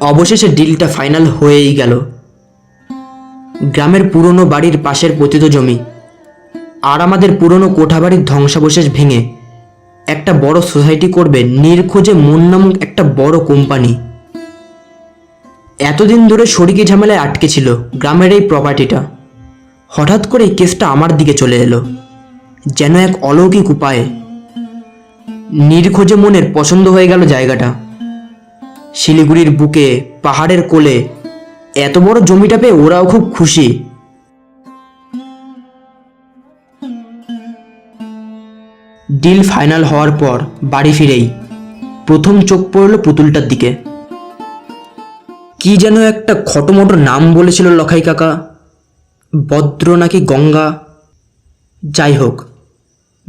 অবশেষে ডিলটা ফাইনাল হয়েই গেল। গ্রামের পুরনো বাড়ির পাশের পতিত জমি আর আমাদের পুরনো কোঠাবাড়ির ধ্বংসাবশেষ ভেঙে একটা বড় সোসাইটি করবে নির্খোঁজে মন নামক একটা বড় কোম্পানি এতদিন ধরে শরিকি ঝামেলায় আটকে ছিল গ্রামের এই প্রপার্টিটা হঠাৎ করে কেসটা আমার দিকে চলে এলো, যেন এক অলৌকিক উপায়ে। নির্খোঁজে মনের পছন্দ হয়ে গেল জায়গাটা। শিলিগুড়ির বুকে, পাহাড়ের কোলে। এত বড় জমিটা পেয়ে ওরাও খুব খুশি। ডিল ফাইনাল হওয়ার পর বাড়ি ফিরেই প্রথম চোখ পড়ল পুতুলটার দিকে। কি যেন একটা খটোমটো নাম বলেছিল লখাই কাকা। ভদ্র নাকি গঙ্গা। যাই হোক,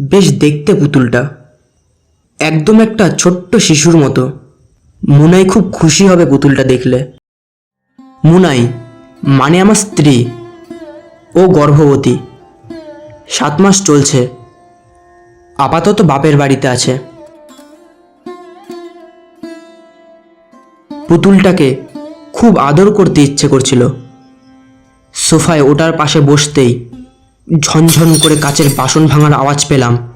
বেশ দেখতে পুতুলটা। একদম একটা ছোট্ট শিশুর মতো। মুনাই খুব খুশি হবে পুতুলটা দেখলে। মুনাই মানে আমার স্ত্রী। ও গর্ভবতী। সাত মাস চলছে। আপাতত বাপের বাড়িতে আছে। পুতুলটাকে খুব আদর করতে ইচ্ছে করছিল। সোফায় ওটার পাশে বসতেই ঝনঝন করে কাচের বাসন ভাঙার আওয়াজ পেলাম।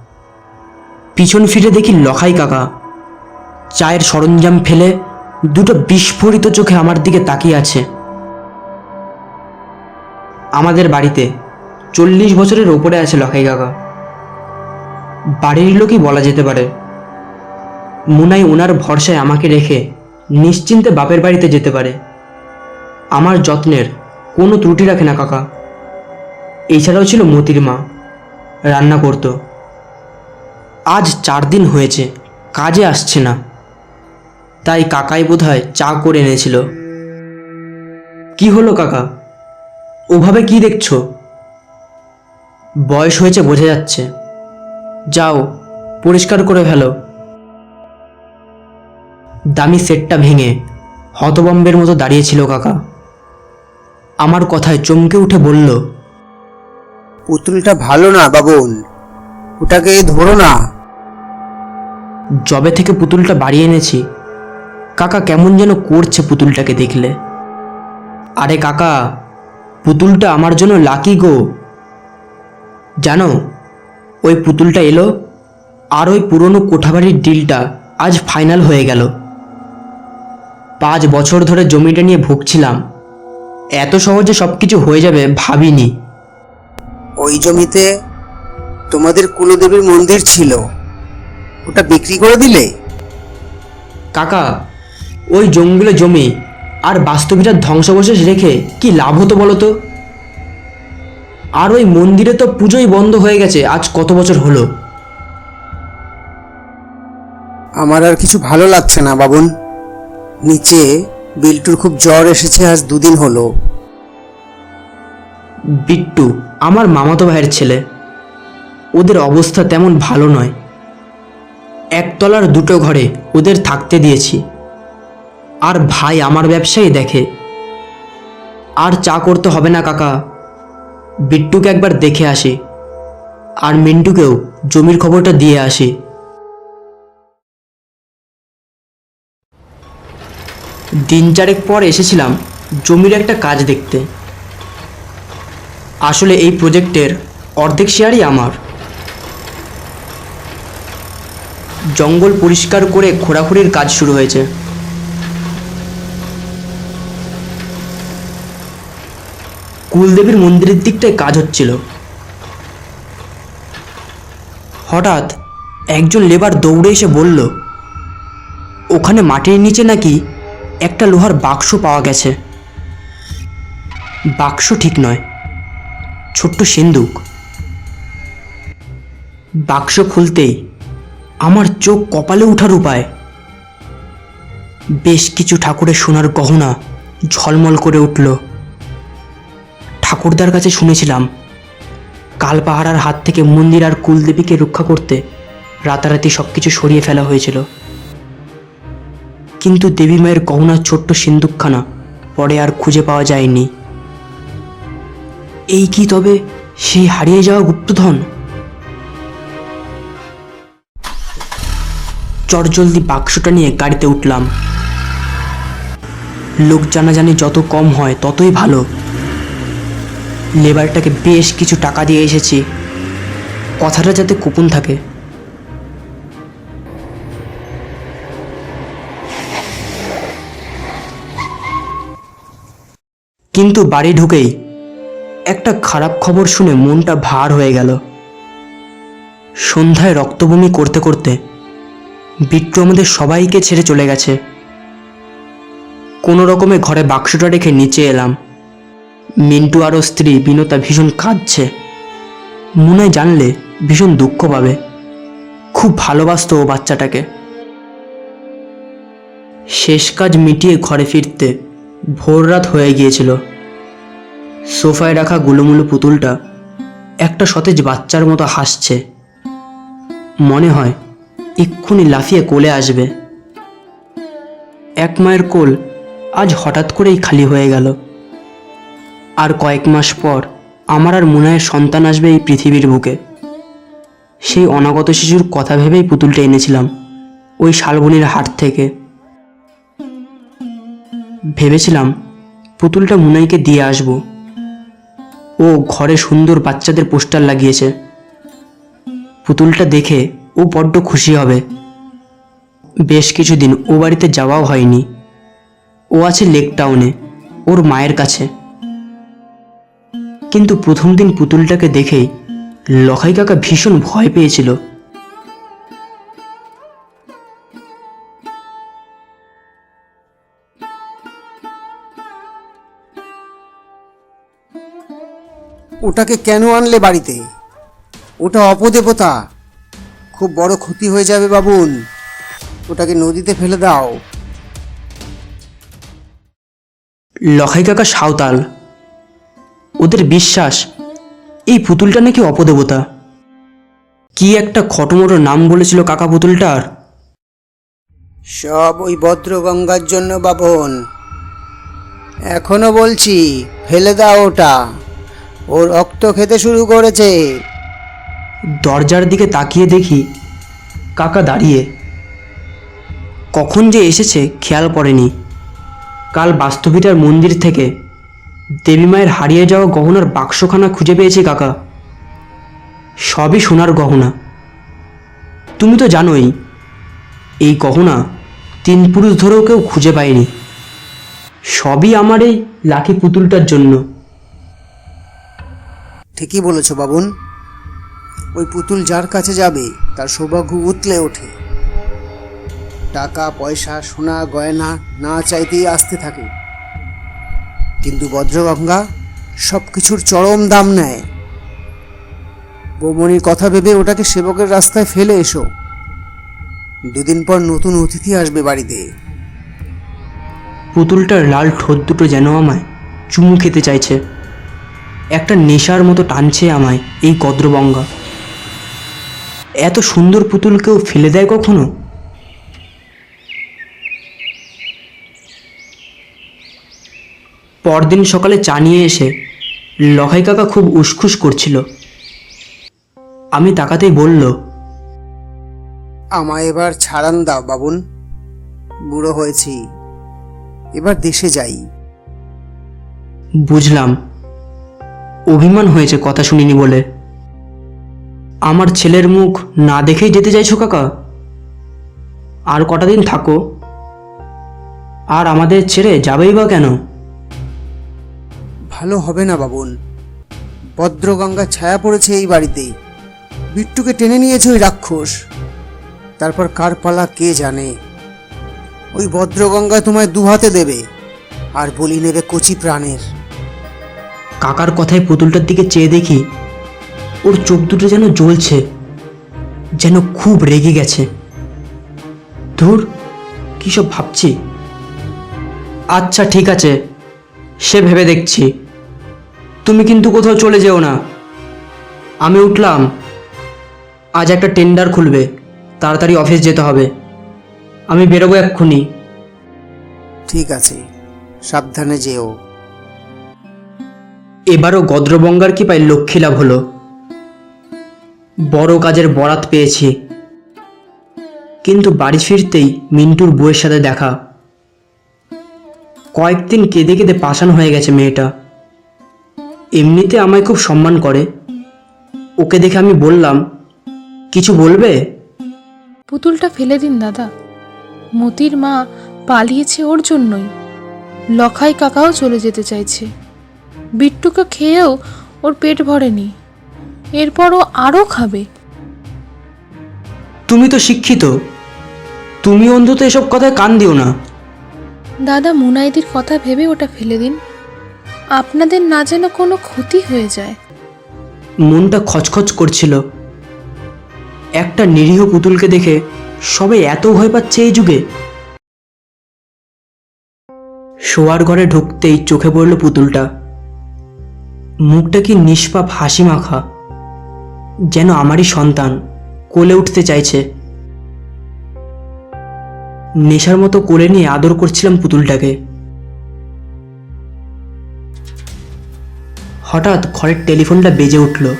পিছন ফিরে দেখি লখাই কাকা চায়ের সরঞ্জাম ফেলে দুটো বিস্ফোরিত চোখে আমার দিকে তাকিয়ে আছে। আমাদের বাড়িতে চল্লিশ বছরের ওপরে আছে লখাই কাকা। বাড়ির লোকই বলা যেতে পারে। মুনাই ওনার ভরসায় আমাকে রেখে নিশ্চিন্তে বাপের বাড়িতে যেতে পারে। আমার যত্নের কোনো ত্রুটি রাখে না কাকা। এছাড়াও ছিল মতির মা। রান্না করতো। আজ চার দিন হয়েছে, কাজে আসছে না। তাই কাকাই বোধহয় চা করে এনেছিল। কি হলো কাকা? ওভাবে কি দেখছ? বয়স হয়েছে বোঝা যাচ্ছে। যাও পরিষ্কার করে ফেলো। দামি সেটটা ভেঙে হতবম্বের মতো দাঁড়িয়েছিল কাকা। আমার কথায় চমকে উঠে বলল পুতুলটা ভালো না বাবুল ওটাকে ধরো না। জবে থেকে পুতুলটা বাড়িয়ে এনেছি কাকা কেমন যেন করছে পুতুলটাকে দেখলে। আরে কাকা পুতুলটা আমার জন্য লাকি গো। জানো ওই পুতুলটা এলো আর ওই পুরনো কোঠাবাড়ির ডিলটা আজ ফাইনাল হয়ে গেল। পাঁচ বছর ধরে জমিটা নিয়ে ভুগছিলাম। এত সহজে সব কিছু হয়ে যাবে ভাবিনি। ওই জমিতে তোমাদের কুলদেবীর মন্দির ছিল। ওটা বিক্রি করে দিলে? কাকা ওই জঙ্গলে জমি আর বাস্তবিটার ধ্বংসাবশেষ রেখে কি লাভ হতো বলো তো আর ওই মন্দিরে তো পুজোই বন্ধ হয়ে গেছে আজ কত বছর হলো? আমার আর কিছু ভালো লাগছে না বাবুন। নিচে বিল্টুর খুব জ্বর এসেছে আজ দুদিন হলো। বিট্টু আমার মামাতো ভাইয়ের ছেলে। ওদের অবস্থা তেমন ভালো নয়। একতলার দুটো ঘরে ওদের থাকতে দিয়েছি। আর ভাই আমার ব্যবসাই দেখে। আর চা করতে হবে না, কাকা। বিট্টুকে একবার দেখে আসি। আর মিন্টুকেও জমির খবরটা দিয়ে আসি। দিন চারেক পর এসেছিলাম জমির একটা কাজ দেখতে। আসলে এই প্রজেক্টের অর্ধেক শেয়ারই আমার। জঙ্গল পরিষ্কার করে খোঁড়াখুড়ির কাজ শুরু হয়েছে। কুলদেবীর মন্দিরের দিকটায় কাজ হচ্ছিল। হঠাৎ একজন লেবার দৌড়ে এসে বলল, ওখানে মাটির নিচে নাকি একটা লোহার বাক্স পাওয়া গেছে। বাক্স ঠিক নয়, ছোট্ট সিন্দুক। বাক্স খুলতেই আমার চোখ কপালে ওঠার উপায়? বেশ কিছু ঠাকুরের সোনার গহনা ঝলমল করে উঠল। ঠাকুরদার কাছে শুনেছিলাম। কাল পাহারার হাত থেকে মন্দির আর কুলদেবীকে রক্ষা করতে রাতারাতি সব কিছু সরিয়ে ফেলা হয়েছিল। কিন্তু দেবী মায়ের গহনার ছোট্ট সিন্দুকখানা পরে আর খুঁজে পাওয়া যায়নি। এই কি তবে সেই হারিয়ে যাওয়া গুপ্তধন? চটজলদি বাক্সটা নিয়ে গাড়িতে উঠলাম। লোক জানাজানি যত কম হয় ততই ভালো। লেবারটাকে বেশ কিছু টাকা দিয়ে এসেছি। কথাটা যাতে কুপন থাকে। কিন্তু বাড়ি ঢুকেই একটা খারাপ খবর শুনে মনটা ভার হয়ে গেল। সন্ধ্যায় রক্তবমি করতে করতে বিট্টু আমাদের সবাইকে ছেড়ে চলে গেছে। কোনো রকমে ঘরে বাক্সটা রেখে নিচে এলাম। মিন্টু আর ওর স্ত্রী বিনতা ভীষণ কাঁদছে। মুনায় জানলে ভীষণ দুঃখ পাবে। খুব ভালোবাসতো ও বাচ্চাটাকে। শেষ কাজ মিটিয়ে ঘরে ফিরতে ভোর রাত হয়ে গিয়েছিল। সোফায় রাখা গুলুমুলু পুতুলটা একটা সতেজ বাচ্চার মতো হাসছে। মনে হয় এক্ষুনি লাফিয়ে কোলে আসবে। এক মায়ের কোল আজ হঠাৎ করেই খালি হয়ে গেল। আর কয়েক মাস পর আমার আর মুনায়ের সন্তান আসবে এই পৃথিবীর বুকে। সেই অনাগত শিশুর কথা ভেবেই পুতুলটা এনেছিলাম, ওই শালবনির হাট থেকে। ভেবেছিলাম পুতুলটা মুনাইকে দিয়ে আসব। ও ঘরে সুন্দর বাচ্চাদের পোস্টার লাগিয়েছে। পুতুলটা দেখে ও বড্ড খুশি হবে। বেশ কিছুদিন ও বাড়িতে যাওয়াও হয়নি। ও আছে লেক টাউনে, ওর মায়ের কাছে। কিন্তু প্রথম দিন পুতুলটাকে দেখেই লখাই কাকা ভীষণ ভয় পেয়েছিল। ওটাকে কেন আনলে বাড়িতে? ওটা অপদেবতা। খুব বড় ক্ষতি হয়ে যাবে বাবুন। ওটাকে নদীতে ফেলে দাও। লখাই কাকা সাঁওতাল। ওদের বিশ্বাস। এই পুতুলটা নাকি অপদেবতা? কি একটা খটোমটো নাম বলেছিল কাকা পুতুলটার? সব ওই ভদ্রগঙ্গার জন্য বাবন এখনও বলছি ফেলে দাও ওটা। ও রক্ত খেতে শুরু করেছে। দরজার দিকে তাকিয়ে দেখি কাকা দাঁড়িয়ে। কখন যে এসেছে খেয়াল পড়েনি কাল বাস্তবিটার মন্দির থেকে দেবীমায়ের হারিয়ে যাওয়া গহনার বাক্সখানা খুঁজে পেয়েছি কাকা। সবই সোনার গহনা। তুমি তো জানোই, এই গহনা তিন পুরুষ ধরেও কেউ খুঁজে পায়নি। সবই আমার এই লাকি পুতুলটার জন্য। ঠিকই বলেছ বাবুন। ওই পুতুল যার কাছে যাবে, তার সৌভাগ্য উতলে ওঠে। টাকা, পয়সা, সোনা, গয়না না চাইতেই আসতে থাকে। কিন্তু বজ্রগঙ্গা সব কিছুর চরম দাম নেয়। বৌমনির কথা ভেবে ওটাকে সেবকের রাস্তায় ফেলে এসো। দুদিন পর নতুন অতিথি আসবে বাড়িতে। পুতুলটার লাল ঠোঁট দুটো যেন আমায় চুমু খেতে চাইছে। একটা নেশার মতো টানছে আমায় এই কদ্রবঙ্গা। এত সুন্দর পুতুল কেউ ফেলে দেয় কখনো? পরদিন সকালে চা নিয়ে এসে লখাই কাকা খুব উসখুস করছিল। আমি তাকাতেই বলল আমায় এবার ছাড়ান দাও বাবুন বুড়ো হয়েছি এবার দেশে যাই। বুঝলাম অভিমান হয়েছে কথা শুনিনি বলে। আমার ছেলের মুখ না দেখেই যেতে চাইছো কাকা? আর কটা দিন থাকো আর আমাদের ছেড়ে যাবেই বা কেন? ভালো হবে না, বাবুন। ভদ্রগঙ্গার ছায়া পড়েছে এই বাড়িতেই বিট্টুকে টেনে নিয়েছে ওই রাক্ষস। তারপর কার পালা কে জানে। ওই ভদ্রগঙ্গা তোমায় দুহাতে দেবে, আর বলি নেবে কচি প্রাণের। কাকার কথায় পুতুলটার দিকে চেয়ে দেখি, ওর চোখ দুটো যেন জ্বলছে, যেন খুব রেগে গেছে। ধুর, কী সব ভাবছি। আচ্ছা ঠিক আছে, সে ভেবে দেখছি। তুমি কিন্তু কোথাও চলে যেও না। আমি উঠলাম। আজ একটা টেন্ডার খুলবে। তাড়াতাড়ি অফিস যেতে হবে। আমি বেরোবো এক্ষুনি। ঠিক আছে। সাবধানে যেও। এবারও গদ্রবঙ্গার কি পাই লক্ষ্মী লাভ হলো। বড় কাজের বরাত পেয়েছি। কিন্তু বাড়ি ফিরতেই মিন্টুর বউয়ের সাথে দেখা। কয়েকদিন কেঁদে কেঁদে পাষাণ হয়ে গেছে মেয়েটা। এমনিতে আমায় খুব সম্মান করে। ওকে দেখে আমি বললাম কিছু বলবে? পুতুলটা ফেলে দিন দাদা। মতির মা পালিয়েছে ওর জন্যই। লখাই কাকাও চলে যেতে চাইছে। বিট্টুকে খেয়েও ওর পেট ভরেনি। এরপর ও আরও খাবে। তুমি তো শিক্ষিত। তুমি অন্তত এসব কথায় কান দিও না। দাদা মুনাইদির কথা ভেবে ওটা ফেলে দিন। আপনাদের না যেন কোনো ক্ষতি হয়ে যায়। মনটা খচখচ করছিল। একটা নিরীহ পুতুলকে দেখে সবাই এত ভয় পাচ্ছে এই যুগে। শোয়ার ঘরে ঢুকতেই চোখে পড়ল পুতুলটা। মুখটা কি নিষ্পাপ হাসি মাখা। যেন আমারই সন্তান কোলে উঠতে চাইছে। নেশার মতো কোলে নিয়ে আদর করছিলাম পুতুলটাকে। হঠাৎ ঘরের টেলিফোনটা বেজে উঠল।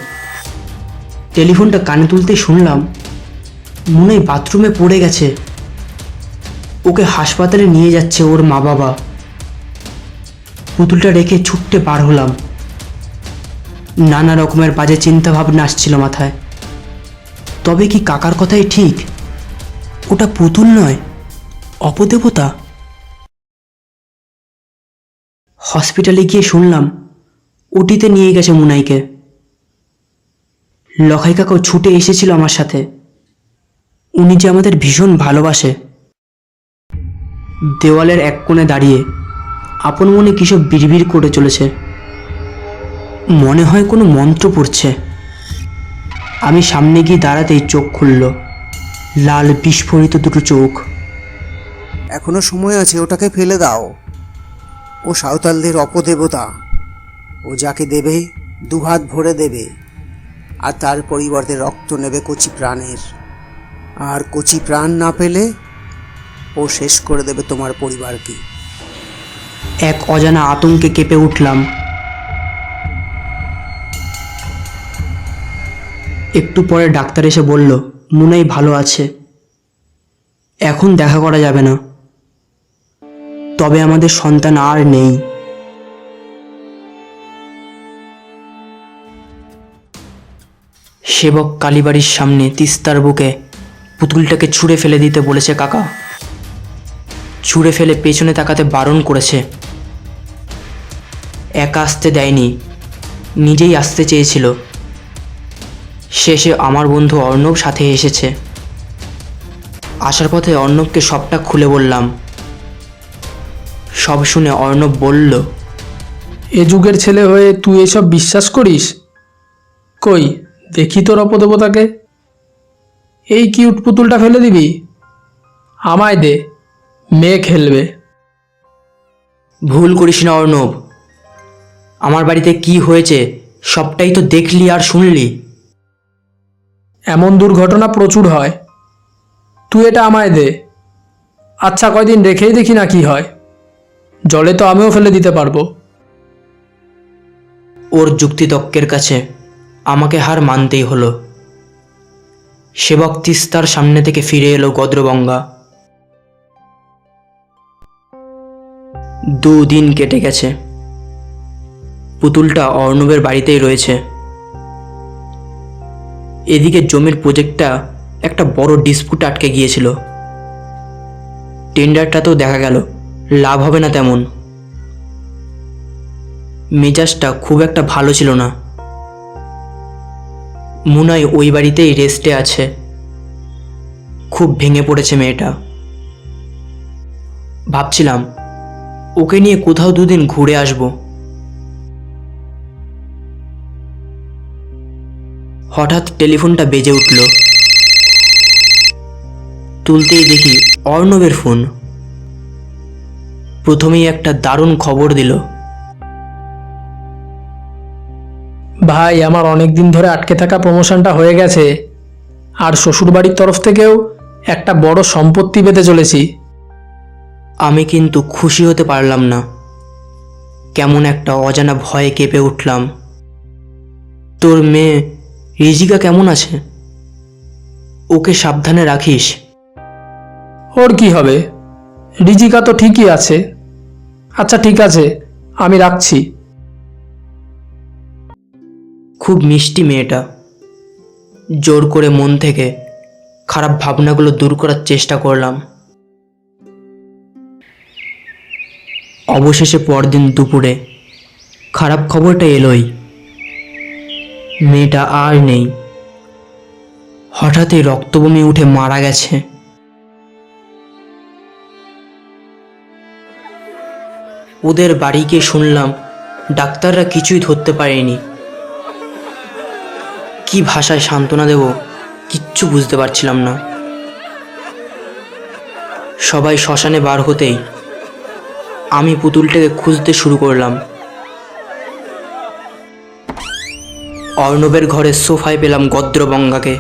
টেলিফোনটা কানে তুলতে শুনলাম, মনে বাথরুমে পড়ে গেছে। ওকে হাসপাতালে নিয়ে যাচ্ছে ওর মা বাবা। পুতুলটা রেখে ছুটতে পার হলাম। নানা রকমের বাজে চিন্তা ভাবনা আসছিল মাথায়। তবে কি কাকার কথাই ঠিক? ওটা পুতুল নয়, অপদেবতা? হসপিটালে গিয়ে শুনলাম ওটিতে নিয়ে গেছে মুনাইকে। লখাই কাকাও ছুটে এসেছিল আমার সাথে। উনি যে আমাদের ভীষণ ভালোবাসে। দেওয়ালের এক কোণে দাঁড়িয়ে আপন মনে কিসব বিড়বিড় করে চলেছে। মনে হয় কোনো মন্ত্র পড়ছে। আমি সামনে গিয়ে দাঁড়াতেই চোখ খুলল। লাল বিস্ফোরিত দুটো চোখ। এখনও সময় আছে, ওটাকে ফেলে দাও। ও সাঁওতালদের অপদেবতা। ও যাকে দেবে, দুহাত ভরে দেবে, আর তার পরিবর্তে রক্ত নেবে কচি প্রাণের। আর কচি প্রাণ না পেলে ও শেষ করে দেবে তোমার পরিবারকে। এক অজানা আতঙ্কে কেঁপে উঠলাম। একটু পরে ডাক্তার এসে বলল, মুনাই ভালো আছে। এখন দেখা করা যাবে না। তবে আমাদের সন্তান আর নেই। সেবক কালীবাড়ির সামনে তিস্তার বুকে, পুতুলটাকে ছুঁড়ে ফেলে দিতে বলেছে কাকা। ছুঁড়ে ফেলে পেছনে তাকাতে বারণ করেছে। একা আসতে দেয়নি, নিজেই আসতে চেয়েছিল। শেষে আমার বন্ধু অর্ণব সাথে এসেছে। আসার পথে অর্ণবকে সবটা খুলে বললাম। সব শুনে অর্ণব বলল, এ যুগের ছেলে হয়ে তুই এসব বিশ্বাস করিস? কই? দেখি তোর অপদেবতাকে। এই কিউট পুতুলটা ফেলে দিবি? আমায় দে মেয়ে খেলবে। ভুল করিস না অর্ণব। আমার বাড়িতে কি হয়েছে সবটাই তো দেখলি আর শুনলি। এমন দুর্ঘটনা প্রচুর হয়। তুই এটা আমায় দে। আচ্ছা কয়দিন রেখেই দেখি না কি হয়। জলে তো আমিও ফেলে দিতে পারব। ওর যুক্তিতক্কের কাছে। আমাকে হার মানতেই হলো। সেবক তিস্তার সামনে থেকে ফিরে এলো গদ্রবঙ্গা। দুদিন কেটে গেছে। পুতুলটা অর্ণবের বাড়িতেই রয়েছে। এদিকে জমির প্রজেক্টটা একটা বড় ডিসপুট আটকে গিয়েছিল। টেন্ডারটাতেও দেখা গেল, লাভ হবে না তেমন। মেজাজটা খুব একটা ভালো ছিল না। মুনাই ওই বাড়িতেই রেস্টে আছে। খুব ভেঙে পড়েছে মেয়েটা। ভাবছিলাম, ওকে নিয়ে কোথাও দুদিন ঘুরে আসব। হঠাৎ টেলিফোনটা বেজে উঠল। তুলতেই দেখি অর্ণবের ফোন। প্রথমেই একটা দারুণ খবর দিল। ভাই আমার অনেক দিন ধরে আটকে থাকা প্রমোশনটা হয়ে গেছে। আর শ্বশুরবাড়ির তরফ থেকেও একটা বড় সম্পত্তি পেতে চলেছি। আমি কিন্তু খুশি হতে পারলাম না। কেমন একটা অজানা ভয়ে কেঁপে উঠলাম। তোর মেয়ে রিজিকা কেমন আছে? ওকে সাবধানে রাখিস। ওর কি হবে? রিজিকা তো ঠিকই আছে। আচ্ছা ঠিক আছে আমি রাখছি। খুব মিষ্টি মেয়েটা। জোর করে মন থেকে খারাপ ভাবনাগুলো দূর করার চেষ্টা করলাম। অবশেষে পরদিন দুপুরে খারাপ খবরটা এলোই। মেয়েটা আর নেই। হঠাৎই রক্তবমি উঠে মারা গেছে। ওদের বাড়ি গিয়ে শুনলাম ডাক্তাররা কিছুই ধরতে পারেনি। কি ভাষায় সান্ত্বনা দেব, কিচ্ছু বুঝতে পারছিলাম না। সবাই শ্মশানে বার হতেই আমি পুতুলটাকে খুঁজতে শুরু করলাম। অর্ণবের ঘরে সোফায় পেলাম গদ্রবঙ্গাকে।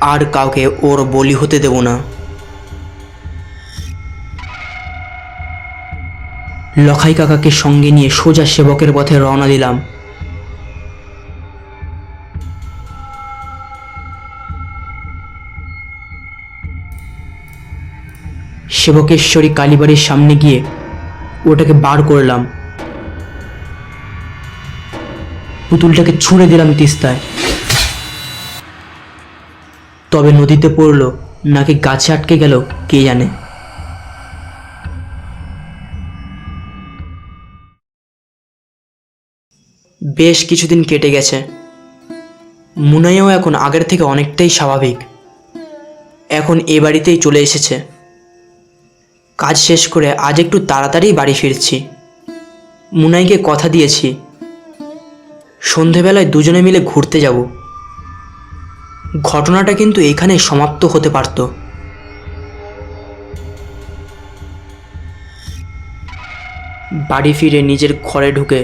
আর কাউকে ওর বলি হতে দেব না। লখাই কাকাকে সঙ্গে নিয়ে সোজা সেবকের পথে রওনা দিলাম। সেবকেশ্বরী কালীবাড়ির সামনে গিয়ে ওটাকে বার করলাম। পুতুলটাকে ছুঁড়ে দিলাম তিস্তায়। তবে নদীতে পড়ল, নাকি গাছে আটকে গেল, কে জানে। বেশ কিছুদিন কেটে গেছে। মুনাইও এখন আগের থেকে অনেকটাই স্বাভাবিক। এখন এ বাড়িতেই চলে এসেছে। কাজ শেষ করে আজ একটু তাড়াতাড়ি বাড়ি ফিরছি। মুনাইকে কথা দিয়েছি, সন্ধেবেলায় দুজনে মিলে ঘুরতে যাব। ঘটনাটা কিন্তু এখানে সমাপ্ত হতে পারত। বাড়ি ফিরে নিজের ঘরে ঢুকে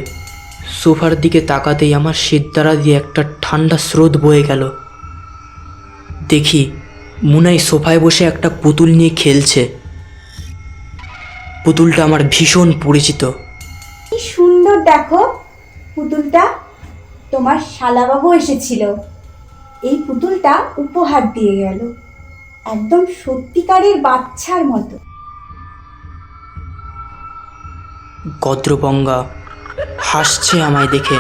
সোফার দিকে তাকাতেই আমার সিদ্ধারা দিয়ে একটা ঠান্ডা স্রোত বয়ে গেল। দেখি, মুনাই সোফায় বসে একটা পুতুল নিয়ে খেলছে। পুতুলটা আমার ভীষণ পরিচিত। কি সুন্দর দেখো পুতুলটা। তোমার শালাবাবু এসেছিল। এই পুতুলটা উপহার দিয়ে গেল। একদম সত্যিকারের বাচ্চার মতো। গদ্রপঙ্গা হাসছে আমায় দেখে।